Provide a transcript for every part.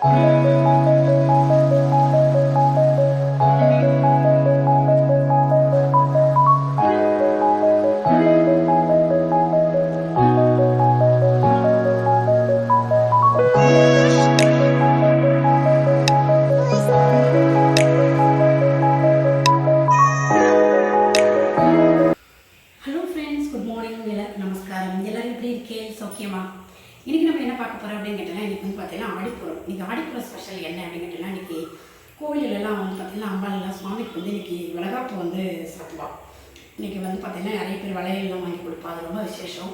Thank you. பார்த்தீங்கன்னா ஆடிப்புறம் special என்ன அப்படின்னு கேட்டோம்னா இன்னைக்கு கோவிலெல்லாம் வந்து பார்த்தீங்கன்னா அம்பாலெல்லாம் சுவாமிக்கு வந்து இன்னைக்கு வளகாப்பு வந்து சாப்பிடுவா. இன்னைக்கு வந்து பார்த்தீங்கன்னா நிறைய பேர் வளையல்லாம் வாங்கி கொடுப்பா. அது ரொம்ப விசேஷம்.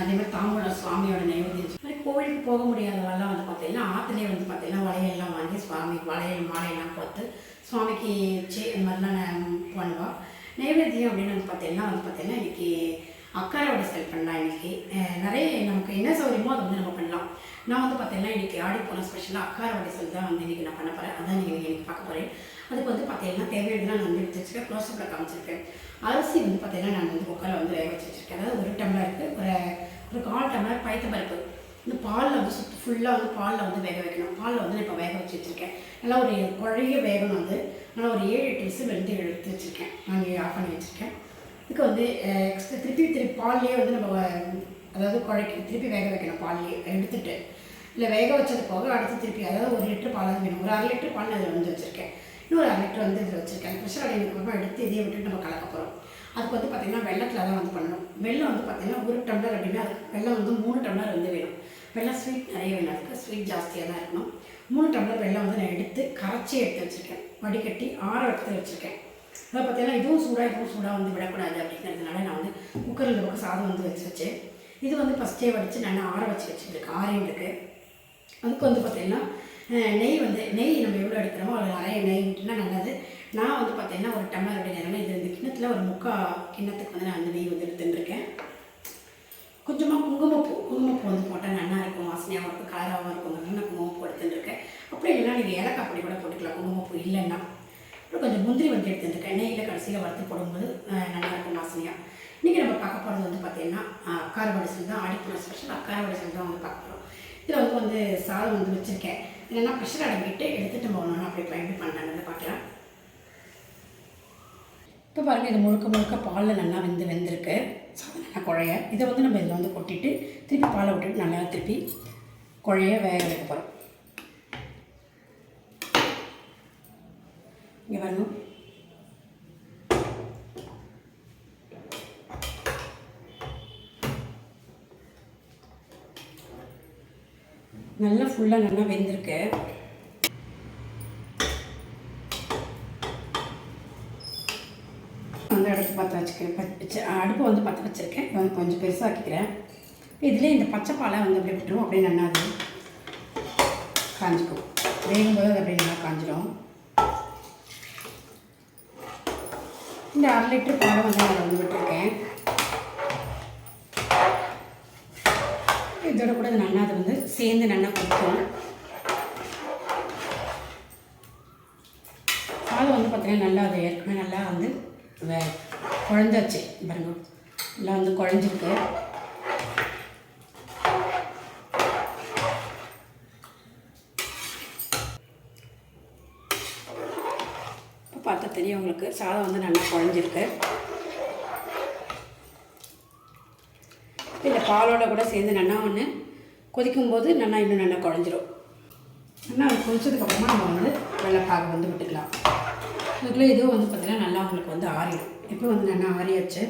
அதே மாதிரி தாம்பூலம் சுவாமியோட நைவேத்தியம் இந்த மாதிரி கோவிலுக்கு போக முடியாதவெல்லாம் வந்து பார்த்தீங்கன்னா ஆற்றுலேயே வந்து பார்த்தீங்கன்னா வளையல்லாம் வாங்கி சுவாமி வளையல் மாலையெல்லாம் கொடுத்து சுவாமிக்கு வச்சு இந்த மாதிரிலாம் பண்ணுவோம் நைவேத்தியம் அப்படின்னு வந்து பார்த்தீங்கன்னா வந்து பார்த்தீங்கன்னா இன்னைக்கு அக்காரோட செல் பண்ணலாம் இன்னைக்கு. நிறைய நமக்கு என்ன சௌகரியமோ அதை வந்து நம்ம பண்ணலாம். நான் வந்து பார்த்தீங்கன்னா இன்னைக்கு ஆடி போன ஸ்பெஷலாக அக்காரோட செல் தான் வந்து இன்றைக்கி நான் பண்ண போகிறேன் அதான் நீங்கள் இன்றைக்கி பார்க்க போகிறேன் அதுக்கு வந்து பார்த்தீங்கன்னா தேவையானதுலாம் நான் வந்து எடுத்து வச்சுருக்கேன். க்ளோஸ்அப்பில் காமிச்சிருக்கேன். அரிசி வந்து பார்த்தீங்கன்னா நான் வந்து குக்கரில் வந்து வேக வச்சு வச்சுருக்கேன். அதாவது ஒரு டம்ளருக்கு ஒரு ஒரு கால் டம்ளர் பயத்த பருப்பு. இந்த பாலில் வந்து சுற்றி ஃபுல்லாக வந்து பாலில் வந்து வேக வைக்கணும். பாலில் வந்து நான் இப்போ வேக வச்சு வச்சுருக்கேன். நல்லா ஒரு குழைய வேகணும் வந்து நல்லா ஒரு ஏழு எட்டு விசில் வந்து எடுத்து வச்சுருக்கேன். நான் இங்கே ஆஃப் பண்ணி வச்சுருக்கேன். வந்து எக்ஸ்ட்ரா திருப்பி திருப்பி பால்லேயே வந்து நம்ம அதாவது குழைக்க திருப்பி வேக வைக்கணும் பால்லேயே எடுத்துட்டு. இல்லை வேக வச்சது போக அடுத்து திருப்பி அதாவது ஒரு லிட்டர் பால் வேணும். ஒரு அரை லிட்டர் பால் அதில் வந்து வச்சுருக்கேன். இன்னொரு அரை லிட்டர் வந்து இதில் வச்சுருக்கேன். ப்ரெஷர் அடைஞ்சதுக்கப்புறம் எடுத்து இதையே விட்டுட்டு நம்ம கலக்க போகிறோம் அதுக்கு வந்து பார்த்திங்கன்னா வெள்ளத்தில் தான் வந்து பண்ணணும். வெள்ளம் வந்து பார்த்திங்கன்னா ஒரு டம்ளர் அப்படின்னா அதுக்கு வெள்ளம் வந்து மூணு டம்ளர் வந்து வேணும். வெள்ளம் ஸ்வீட் நிறைய வேணும். அதுக்கு ஸ்வீட் ஜாஸ்தியாக தான் இருக்கணும். மூணு டம்ளர் வெள்ளம் வந்து நான் எடுத்து கரைச்சி எடுத்து வச்சுருக்கேன். வடிகட்டி ஆற எடுத்து வச்சுருக்கேன். அதை பார்த்தீங்கன்னா இதுவும் சூடாக இதுவும் சூடாக வந்து விடக்கூடாது அப்படிங்கிறதுனால நான் வந்து குக்கரில் இந்த சாதம் வந்து வச்சு வச்சேன். இது வந்து ஃபஸ்ட்டே வடித்து நல்லா ஆற வச்சு வச்சுருக்கேன் ஆரையும் இருக்குது அதுக்கு வந்து பார்த்தீங்கன்னா நெய் வந்து நெய் நம்ம எவ்வளோ எடுக்கிறோமோ அதில் நிறைய நெய் விட்டுனா நல்லது. நான் வந்து பார்த்தீங்கன்னா ஒரு டம்ளர் அப்படிங்கிறனால இது வந்து கிண்ணத்தில் ஒரு முக்கால் கிண்ணத்துக்கு வந்து நான் அந்த நெய் வந்து எடுத்துட்டுருக்கேன் கொஞ்சமாக குங்குமப்பூ குங்குமப்பூ வந்து போட்டால் நல்லா இருக்கும் வாசனையாகவும் இருக்கும் கலராகவும் இருக்கும் நல்லா இருக்கும் எடுத்துட்டுருக்கேன் அப்படி இல்லைன்னா நீங்கள் ஏலக்காய் பொடி கூட போட்டுக்கலாம் குங்குமப்பூ இல்லைன்னா அப்புறம் கொஞ்சம் முந்திரி வந்து எடுத்துருக்கேன் நெய்யில் கடைசியில் வறுத்து போடும்போது நல்லா இருக்கும் வாசனையாக இன்றைக்கி நம்ம பார்க்க போகிறது வந்து பார்த்தீங்கன்னா அக்கார வடிசல் தான். ஆடிப்புற ஸ்பெஷல் அக்கார வடிசல் தான் வந்து பார்க்க போகிறோம் இதில் வந்து வந்து சாதம் வந்து வச்சுருக்கேன். இல்லைன்னா ப்ரெஷர் அடங்கிட்டு எடுத்துகிட்டு போகணும்னா அப்படி பயன்படுத்தி பண்ணலான்னு பார்க்கலாம். இப்போ பாருங்கள் இது முழுக்க முழுக்க பாலில் நல்லா வெந்து வெந்திருக்கு. சாதம் நல்லா குழைய. இதை வந்து நம்ம இதில் வந்து கொட்டிட்டு திருப்பி பாலை விட்டுட்டு நல்லா திருப்பி குழைய வேக வைக்க போகிறோம் இங்கே நல்லா ஃபுல்லாக நல்லா வெந்திருக்கு. வந்து அடுப்பு பற்ற வச்சுக்கிறேன். அடுப்பு வந்து பற்ற வச்சுருக்கேன். வந்து கொஞ்சம் பெருசாக்கிக்கிறேன். இதுலேயே இந்த பச்சை பாலை வந்து அப்படியே விட்டுருவோம். அப்படியே நல்லா காஞ்சிக்கும். வேகும்போது அது அப்படியே நல்லா காஞ்சிடும் இந்த அரை லிட்டர் பாலை வந்து நான் வந்து விட்டுருக்கேன். இதோட கூட இது நல்லா அதை வந்து சேர்ந்து நல்லா கொதிக்கும் பால் வந்து பார்த்தீங்கன்னா நல்லா அது ஏற்கனவே நல்லா வந்து வே குழந்தாச்சு. பாருங்க. நல்லா வந்து குழஞ்சிருக்கு இப்போ பார்த்தா தெரியும் உங்களுக்கு. சாதம் வந்து நல்லா குழஞ்சிருக்கு. இந்த பாலோட கூட சேர்ந்து நல்லா ஒன்று கொதிக்கும்போது நல்லா இன்னும் நல்லா குழஞ்சிரும். நல்லா அது கொதிச்சதுக்கப்புறமா நம்ம வந்து வெள்ளைப்பாக வந்து விட்டுக்கலாம். அதுக்குள்ளே இதுவும் வந்து பார்த்திங்கன்னா நல்லா உங்களுக்கு வந்து ஆறிடும். இப்போ வந்து நல்லா ஆறியாச்சு.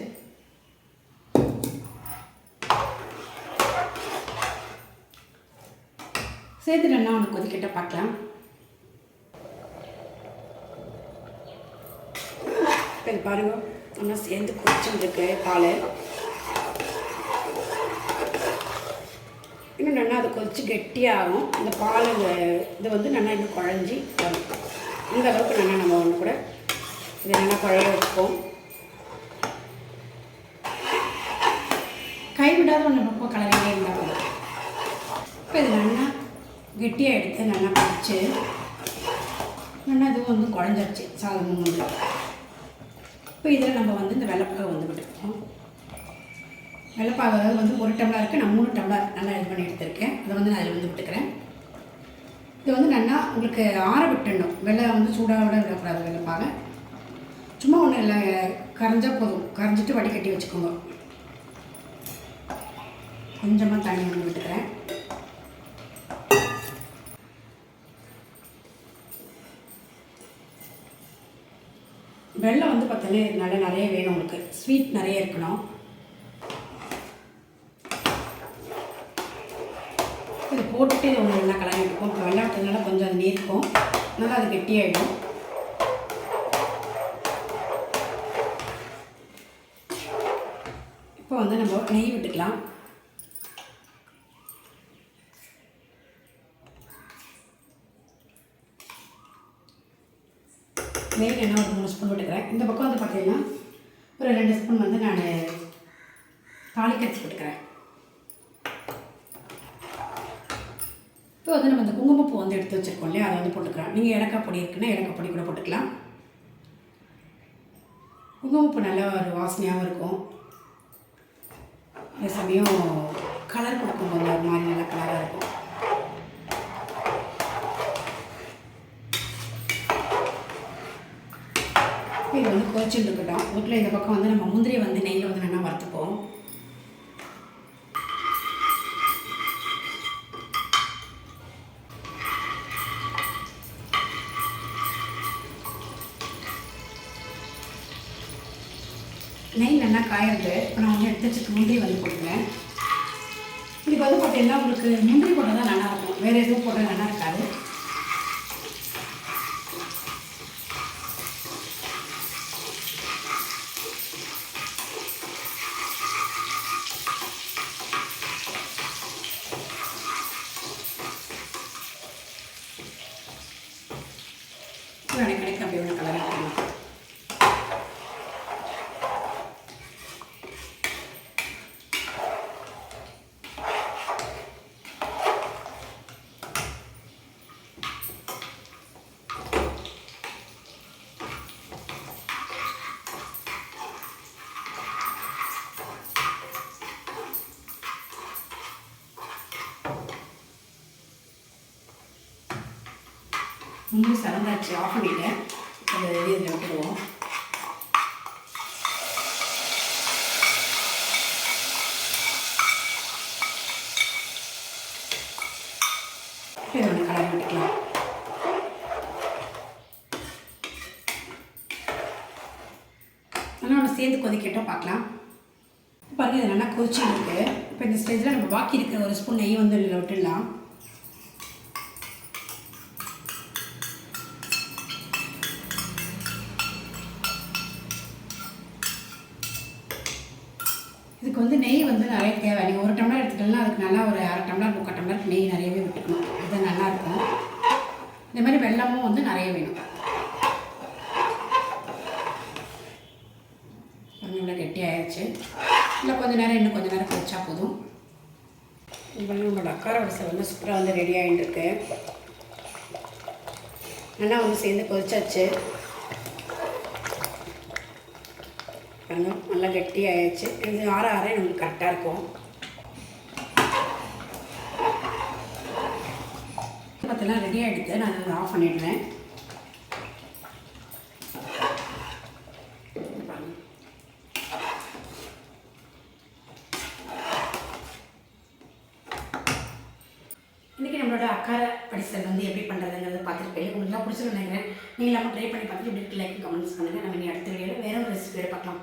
சேர்த்து நல்லா ஒன்று கொதிக்கிட்ட பார்க்கலாம் இப்போ இது பாருங்க நல்லா சேர்ந்து கொதிச்சுருக்கு பால் இன்னும் நல்லா அது கொதித்து கெட்டியாகும் அந்த பால் அந்த இது வந்து நல்லா இன்னும் குழஞ்சி வரும் இந்த அளவுக்கு நல்லா நம்ம ஒன்று கூட இதை நல்லா குழைய வைப்போம் கைவிடாத ஒன்று ரொம்ப கலரிலே இருந்தால் போதும் இப்போ இது நல்லா கெட்டியாக எடுத்து நல்லா குடிச்சு நல்லா இதுவும் வந்து குழஞ்சிருச்சு சாதமும் வந்து இப்போ இதில் நம்ம வந்து இந்த வெள்ளைப்பாக வந்து விட்டுருக்கோம் வெள்ளைப்பாகு அதாவது வந்து ஒரு டம்ளருக்கு நான் மூணு டம்ளர் நல்லா இது பண்ணி எடுத்திருக்கேன். அதை வந்து நான் அதில் வந்து விட்டுக்கிறேன். இது வந்து நல்லா உங்களுக்கு ஆற விட்டுடணும். வெள்ளை வந்து சூடாக இருக்கக்கூடாது வெள்ளைப்பாக. சும்மா ஒன்றும் இல்லை. கரைஞ்சால் போதும். கரைஞ்சிட்டு வடிகட்டி வச்சுக்கோங்க. கொஞ்சமாக தண்ணி வந்து விட்டுக்கிறேன். வெள்ளம் நல்லா நிறைய வேணும் உங்களுக்கு. ஸ்வீட் நிறைய இருக்கணும். இது போட்டுட்டு இது நல்லா கலந்து இருக்கும் இப்போ வெள்ளாட்டதுனால கொஞ்சம் அது நீர்க்கும். நல்லா அது கெட்டியாயிடும். இப்போ வந்து நம்ம நெய் விட்டுக்கலாம். நெய் என்ன ஒரு மூணு ஸ்பூன் விட்டுக்கிறேன் இந்த பக்கம் வந்து பார்த்தீங்கன்னா ஒரு ரெண்டு ஸ்பூன் வந்து நான் தாளிக்கரிசி விட்டுக்கிறேன் இப்போ வந்து நம்ம இந்த குங்குமப்பூ வந்து எடுத்து வச்சுருக்கோம் இல்லையா? அதை வந்து போட்டுக்கிறேன். நீங்கள் ஏலக்காய் பொடி இருக்குன்னா ஏலக்காய் பொடி கூட போட்டுக்கலாம். குங்குமப்பூ நல்லா ஒரு வாசனையாகவும் இருக்கும். அதே சமயம் கலர் கொடுக்கும்போது ஒரு மாதிரி நல்ல கலராக இருக்கும். இது வந்து கொதிச்சுட்டு இருக்கட்டும். வீட்டில் இந்த பக்கம் வந்து நம்ம முந்திரியை வந்து நெய்யில் வந்து நல்லா வறுத்துப்போம். நெய் நல்லா காயிறது. இப்போ நான் வந்து எடுத்து வச்சுட்டு முந்திரி வந்து போட்டுக்கிறேன். இதுக்கு வந்து பார்த்தீங்கன்னா உங்களுக்கு முந்திரி போட்டால் தான் நல்லா இருக்கும். வேறு எதுவும் போட்டால் நல்லா இருக்காது. ഇളക്കി இன்னும் சறந்தாச்சு ஆஃப் பண்ணிட்டேன். அதை இதில் விட்டுருவோம் இதை ஒன்று கலர் விட்டுக்கலாம் ஆனால் ஒன்று சேர்ந்து கொதிக்கட்டும் பார்க்கலாம். பாருங்கள் இது நல்லா கொதிச்சு இருக்குது இப்போ இந்த ஸ்டேஜில் நம்ம பாக்கி இருக்கிற ஒரு ஸ்பூன் நெய் வந்து இதில் விட்டுடலாம். இதுக்கு வந்து நெய் வந்து நிறைய தேவை. நீங்கள் ஒரு டம்ளர் எடுத்துக்கலாம் அதுக்கு நல்லா ஒரு அரை டம்ளர் முக்கால் டம்ளர் நெய் நிறையவே விட்டுக்கணும் அது நல்லாயிருக்கும் இந்த மாதிரி வெள்ளமும் வந்து நிறைய வேணும். பாருங்க இவ்வளோ கெட்டி ஆயிடுச்சு இல்லை கொஞ்சம் நேரம் இன்னும் கொஞ்சம் நேரம் கொதிச்சா போதும். இப்போ நம்மளோட அக்கார வரிசை வந்து சூப்பராக வந்து ரெடி ஆகிட்டுருக்கு நல்லா வந்து சேர்ந்து கொதிச்சாச்சு பாருங்க நல்லா கெட்டி ஆயிடுச்சு இது ஆற ஆற நமக்கு கரெக்டாக இருக்கும். பார்த்தீங்கன்னா ரெடி ஆகிடுது நான் அதை ஆஃப் பண்ணிடுறேன். இன்றைக்கி நம்மளோட அக்கார படிசல் வந்து எப்படி பண்ணுறதுங்கிறத பார்த்துருப்பேன் உங்களுக்குலாம் பிடிச்சிருக்கு நீங்கள் இல்லாமல் ட்ரை பண்ணி பார்த்துட்டு இப்படி லைக் கமெண்ட்ஸ் பண்ணுங்கள் நம்ம இனி அடுத்த வீடியோவில் வேற ஒரு ரெசிபியோட பார்க்கலாம்.